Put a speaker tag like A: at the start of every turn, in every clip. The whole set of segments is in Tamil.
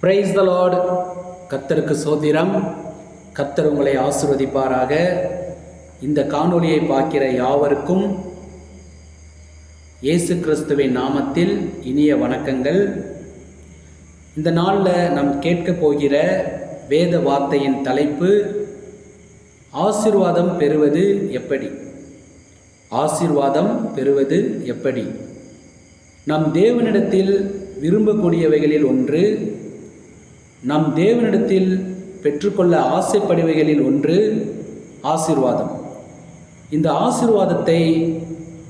A: பிரைஸ் த லார்டு கத்தருக்கு சோதிரம். கத்தர் உங்களை ஆசிர்வதிப்பாராக. இந்த காணொளியை பார்க்கிற யாவருக்கும் இயேசு கிறிஸ்துவின் நாமத்தில் இனிய வணக்கங்கள். இந்த நாளில் நாம் கேட்க போகிற வேத வார்த்தையின் தலைப்பு ஆசீர்வாதம் பெறுவது எப்படி? ஆசீர்வாதம் பெறுவது எப்படி? நம் தேவனிடத்தில் விரும்பக்கூடியவைகளில் ஒன்று நம் தேவனிடத்தில் பெற்றுக்கொள்ள ஆசைப்படுவைகளில் ஒன்று ஆசீர்வாதம். இந்த ஆசீர்வாதத்தை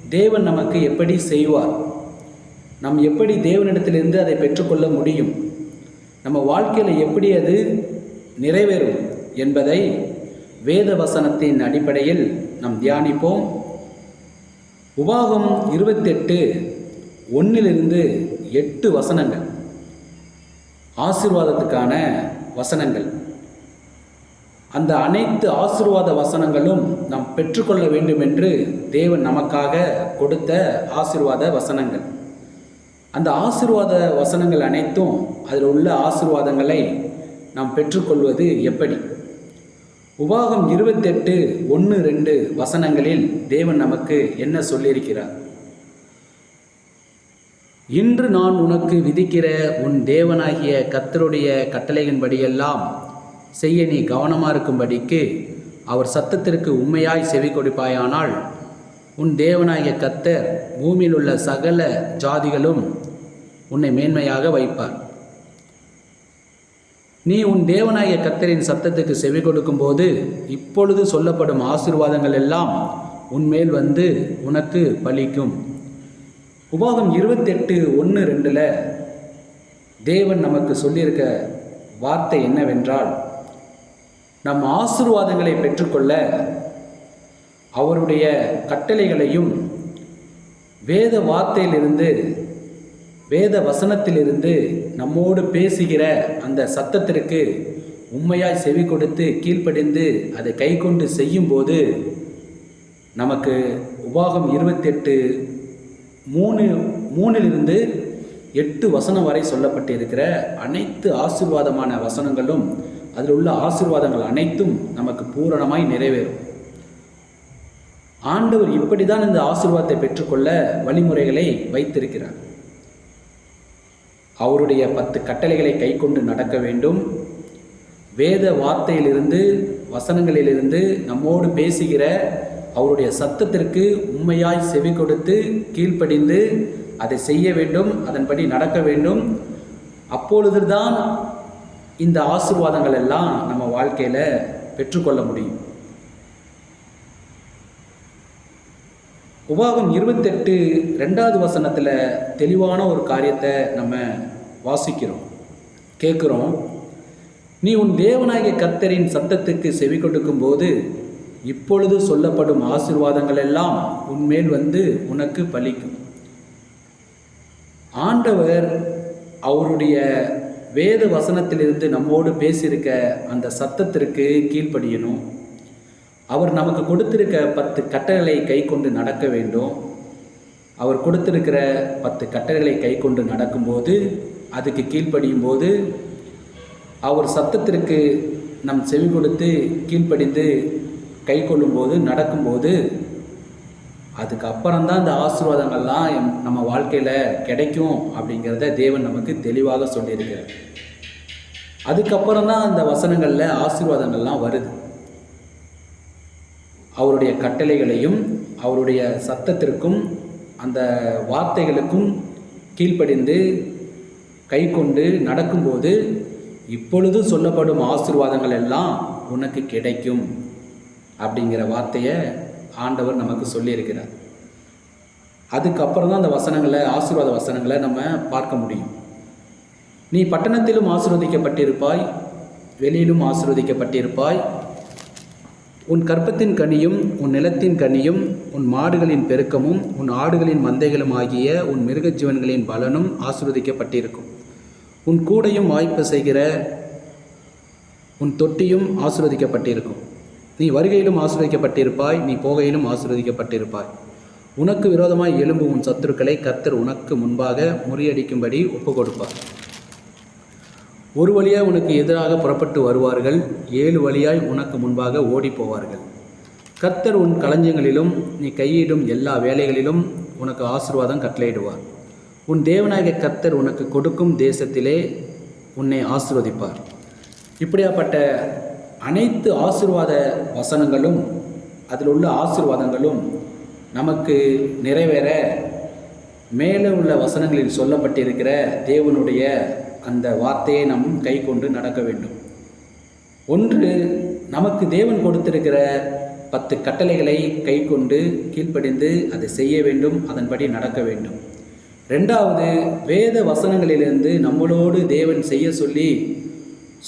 A: தேவன் நமக்கு எப்படி செய்வார்? நாம் எப்படி தேவனிடத்திலிருந்து அதை பெற்றுக்கொள்ள முடியும்? நம்ம வாழ்க்கையில் எப்படி அது நிறைவேறும் என்பதை வேத வசனத்தின் அடிப்படையில் நாம் தியானிப்போம். உபாகம் இருபத்தெட்டு ஒன்றிலிருந்து எட்டு வசனங்கள். ஆசீர்வாதத்துக்கான வசனங்கள். அந்த அனைத்து ஆசிர்வாத வசனங்களும் நாம் பெற்றுக்கொள்ள வேண்டும் என்று தேவன் நமக்காக கொடுத்த ஆசிர்வாத வசனங்கள். அந்த ஆசிர்வாத வசனங்கள் அனைத்தும் அதில் உள்ள ஆசிர்வாதங்களை நாம் பெற்றுக்கொள்வது எப்படி? உபாகம் இருபத்தெட்டு ஒன்று ரெண்டு வசனங்களில் தேவன் நமக்கு என்ன சொல்லியிருக்கிறார்? இன்று நான் உனக்கு விதிக்கிற உன் தேவனாகிய கத்தருடைய கட்டளையின்படியெல்லாம் செய்ய நீ கவனமாக இருக்கும்படிக்கு அவர் சத்தத்திற்கு உண்மையாய் செவி கொடுப்பாயானால் உன் தேவனாகிய கத்தர் பூமியில் உள்ள சகல ஜாதிகளும் உன்னை மேன்மையாக வைப்பார். நீ உன் தேவனாகிய கத்தரின் சத்தத்துக்கு செவி கொடுக்கும்போது இப்பொழுது சொல்லப்படும் ஆசீர்வாதங்கள் எல்லாம் உன்மேல் வந்து உனக்கு பலிக்கும். உபாகம் இருபத்தெட்டு ஒன்று ரெண்டில் தேவன் நமக்கு சொல்லியிருக்க வார்த்தை என்னவென்றால் நம் ஆசிர்வாதங்களை பெற்றுக்கொள்ள அவருடைய கட்டளைகளையும் வேத வார்த்தையிலிருந்து வேத வசனத்திலிருந்து நம்மோடு பேசுகிற அந்த சத்தத்திற்கு உண்மையாய் செவி கொடுத்து கீழ்ப்படிந்து அதை கை கொண்டு செய்யும்போது நமக்கு உபாகம் இருபத்தெட்டு மூணு மூணிலிருந்து எட்டு வசனம் வரை சொல்லப்பட்டிருக்கிற அனைத்து ஆசீர்வாதமான வசனங்களும் அதில் உள்ள ஆசீர்வாதங்கள் அனைத்தும் நமக்கு பூரணமாய் நிறைவேறும். ஆண்டவர் இப்படி தான் இந்த ஆசிர்வாதத்தை பெற்றுக்கொள்ள வழிமுறைகளை வைத்திருக்கிறார். அவருடைய பத்து கட்டளைகளை கை கொண்டு நடக்க வேண்டும். வேத வார்த்தையிலிருந்து வசனங்களிலிருந்து நம்மோடு பேசுகிற அவருடைய சத்தத்திற்கு உண்மையாய் செவி கொடுத்து கீழ்ப்படிந்து அதை செய்ய வேண்டும் அதன்படி நடக்க வேண்டும். அப்பொழுதுதான் இந்த ஆசிர்வாதங்கள் எல்லாம் நம்ம வாழ்க்கையில் பெற்றுக்கொள்ள முடியும். உபாகம் இருபத்தெட்டு ரெண்டாவது வசனத்தில் தெளிவான ஒரு காரியத்தை நம்ம வாசிக்கிறோம். கேட்குறோம். நீ உன் தேவனாகிய கத்தரின் சத்தத்துக்கு செவி கொடுக்கும் போது இப்பொழுது சொல்லப்படும் ஆசிர்வாதங்கள் எல்லாம் உன்மேல் வந்து உனக்கு பலிக்கும். ஆண்டவர் அவருடைய வேத வசனத்திலிருந்து நம்மோடு பேசியிருக்க அந்த சத்தத்திற்கு கீழ்ப்படியணும். அவர் நமக்கு கொடுத்திருக்க பத்து கட்டளைகளை கை கொண்டு நடக்க வேண்டும். அவர் கொடுத்திருக்கிற பத்து கட்டளைகளை கை கொண்டு நடக்கும்போது அதுக்கு கீழ்ப்படியும் போது அவர் சத்தத்திற்கு நம் செவி கொடுத்து கீழ்ப்படிந்து கை கொள்ளும்போது நடக்கும்போது அதுக்கப்புறம் தான் இந்த ஆசீர்வாதங்கள்லாம் எம்- நம்ம வாழ்க்கையில் கிடைக்கும் அப்படிங்கிறத தேவன் நமக்கு தெளிவாக சொல்லியிருக்கிறார். அதுக்கப்புறம் தான் அந்த வசனங்களில் ஆசீர்வாதங்கள்லாம் வருது. அவருடைய கட்டளைகளையும் அவருடைய சத்தத்திற்கும் அந்த வார்த்தைகளுக்கும் கீழ்ப்படிந்து கை கொண்டு நடக்கும்போது இப்பொழுது சொல்லப்படும் ஆசீர்வாதங்கள் எல்லாம் உனக்கு கிடைக்கும். அப்படிங்கிற வார்த்தையை ஆண்டவர் நமக்கு சொல்லியிருக்கிறார். அதுக்கப்புறம் தான் அந்த வசனங்களை ஆசீர்வாத வசனங்களை நம்ம பார்க்க முடியும். நீ பட்டணத்திலும் ஆசீர்வதிக்கப்பட்டிருப்பாய் வெளியிலும் ஆசீர்வதிக்கப்பட்டிருப்பாய். உன் கற்பத்தின் கனியும் உன் நிலத்தின் கனியும் உன் மாடுகளின் பெருக்கமும் உன் ஆடுகளின் மந்தைகளும் ஆகிய உன் மிருக ஜீவன்களின் பலனும் ஆசீர்வதிக்கப்பட்டிருக்கும். உன் கூடையும் வாய்ப்பு செய்கிற உன் தொட்டியும் ஆசீர்வதிக்கப்பட்டிருக்கும். நீ வருகையிலும் ஆசிர்வதிக்கப்பட்டிருப்பாய் நீ போகையிலும் ஆசிர்வதிக்கப்பட்டிருப்பாய். உனக்கு விரோதமாய் எழும்பும் உன் சத்துருக்களை கர்த்தர் உனக்கு முன்பாக முறியடிக்கும்படி ஒப்பு கொடுப்பார் ஒரு வழியாய் உனக்கு எதிராக புறப்பட்டு வருவார்கள் ஏழு வழியாய் உனக்கு முன்பாக ஓடிப் போவார்கள் கத்தர் உன் களஞ்சியங்களிலும் நீ கையிடும் எல்லா வேலைகளிலும் உனக்கு ஆசீர்வாதம் கட்டளையிடுவார். உன் தேவநாயக கத்தர் உனக்கு கொடுக்கும் தேசத்திலே உன்னை ஆசிர்வதிப்பார். இப்படியாப்பட்ட அனைத்து ஆசிர்வாத வசனங்களும் அதில் உள்ள ஆசிர்வாதங்களும் நமக்கு நிறைவேற மேலே உள்ள வசனங்களில் சொல்லப்பட்டிருக்கிற தேவனுடைய அந்த வார்த்தையை நாம் கை கொண்டு நடக்க வேண்டும். ஒன்று நமக்கு தேவன் கொடுத்திருக்கிற பத்து கட்டளைகளை கை கொண்டு கீழ்ப்படிந்து அதை செய்ய வேண்டும் அதன்படி நடக்க வேண்டும். ரெண்டாவது வேத வசனங்களிலிருந்து நம்மளோடு தேவன் செய்ய சொல்லி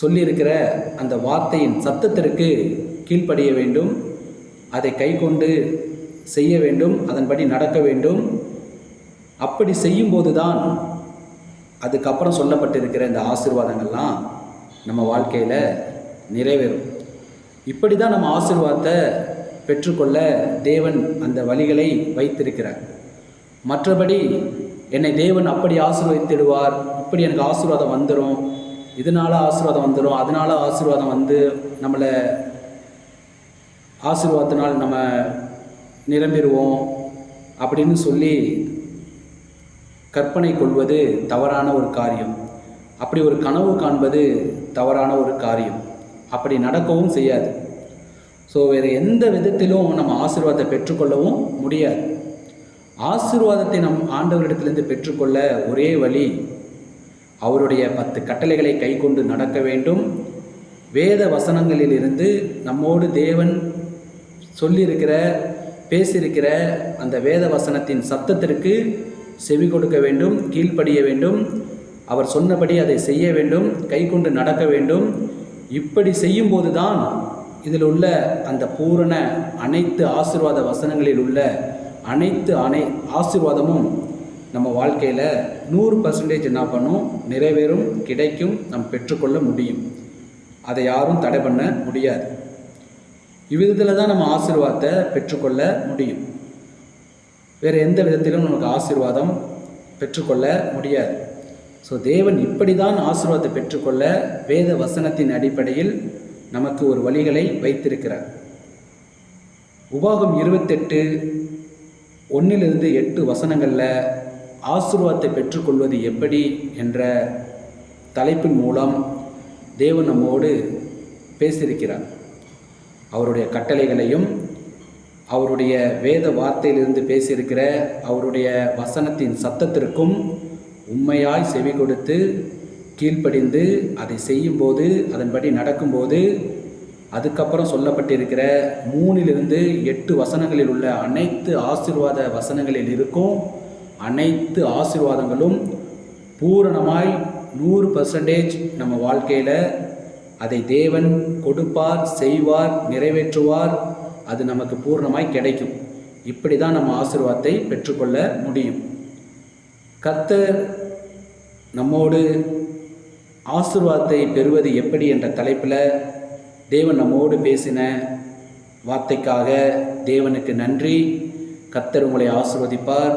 A: சொல்லியிருக்கிற அந்த வார்த்தையின் சத்தத்திற்கு கீழ்ப்படிய வேண்டும். அதை கை கொண்டு செய்ய வேண்டும். அதன்படி நடக்க வேண்டும். அப்படி செய்யும்போது தான் அதுக்கப்புறம் சொல்லப்பட்டிருக்கிற இந்த ஆசீர்வாதங்கள்லாம் நம்ம வாழ்க்கையில் நிறைவேறும். இப்படி தான் நம்ம ஆசிர்வாதத்தை பெற்றுக்கொள்ள தேவன் அந்த வழிகளை வைத்திருக்கிறார். மற்றபடி என்னை தேவன் அப்படி ஆசீர்வதித்திடுவார் இப்படி எனக்கு ஆசீர்வாதம் வந்துடும் இதனால் ஆசீர்வாதம் வந்துடும் அதனால் ஆசீர்வாதம் வந்து நம்மளை ஆசீர்வாதத்தினால் நம்ம நிரம்பிடுவோம் அப்படின்னு சொல்லி கற்பனை கொள்வது தவறான ஒரு காரியம். அப்படி ஒரு கனவு காண்பது தவறான ஒரு காரியம். அப்படி நடக்கவும் செய்யாது. ஸோ வேறு எந்த விதத்திலும் நம்ம ஆசீர்வாதத்தை பெற்றுக்கொள்ளவும் முடியாது. ஆசீர்வாதத்தை நம் ஆண்டவரிடத்திலிருந்து பெற்றுக்கொள்ள ஒரே வழி அவருடைய பத்து கட்டளைகளை கை கொண்டு நடக்க வேண்டும். வேத வசனங்களிலிருந்து நம்மோடு தேவன் சொல்லியிருக்கிற பேசியிருக்கிற அந்த வேத வசனத்தின் சத்தத்திற்கு செவி கொடுக்க வேண்டும் கீழ்ப்படிய வேண்டும். அவர் சொன்னபடி அதை செய்ய வேண்டும் கை கொண்டு நடக்க வேண்டும். இப்படி செய்யும்போது தான் இதில் உள்ள அந்த பூரண அனைத்து ஆசிர்வாத வசனங்களில் உள்ள அனைத்து அனை ஆசிர்வாதமும் நம்ம வாழ்க்கையில் நூறு பர்சன்டேஜ் என்ன பண்ணும்? நிறைவேறும் கிடைக்கும் நம் பெற்றுக்கொள்ள முடியும். அதை யாரும் தடை பண்ண முடியாது. இவ்விதத்தில் தான் நம்ம ஆசீர்வாதத்தை பெற்றுக்கொள்ள முடியும். வேறு எந்த விதத்திலும் நமக்கு ஆசீர்வாதம் பெற்றுக்கொள்ள முடியாது. ஸோ தேவன் இப்படி தான் ஆசீர்வாதத்தை பெற்றுக்கொள்ள வேத வசனத்தின் அடிப்படையில் நமக்கு ஒரு வழிகளை வைத்திருக்கிறார். உபாகம் இருபத்தெட்டு ஒன்றிலிருந்து எட்டு வசனங்களில் ஆசீர்வாதத்தை பெற்றுக்கொள்வது எப்படி என்ற தலைப்பின் மூலம் தேவன் நம்மோடு பேசியிருக்கிறார். அவருடைய கட்டளைகளையும் அவருடைய வேத வார்த்தையிலிருந்து பேசியிருக்கிற அவருடைய வசனத்தின் சத்தத்திற்கும் உண்மையாய் செவி கொடுத்து கீழ்ப்படிந்து அதை செய்யும்போது அதன்படி நடக்கும்போது அதுக்கப்புறம் சொல்லப்பட்டிருக்கிற மூணிலிருந்து எட்டு வசனங்களில் உள்ள அனைத்து ஆசீர்வாத வசனங்களில் இருக்கும் அனைத்து ஆசீர்வாதங்களும் பூரணமாய் நூறு பர்சன்டேஜ் நம்ம வாழ்க்கையில் அதை தேவன் கொடுப்பார் செய்வார் நிறைவேற்றுவார். அது நமக்கு பூர்ணமாய் கிடைக்கும். இப்படி தான் நம்ம ஆசீர்வாதத்தை பெற்றுக்கொள்ள முடியும். கர்த்தர் நம்மோடு ஆசீர்வாதத்தை பெறுவது எப்படி என்ற தலைப்பில் தேவன் நம்மோடு பேசின வார்த்தைக்காக தேவனுக்கு நன்றி. கர்த்தர் உங்களை ஆசிர்வதிப்பார்.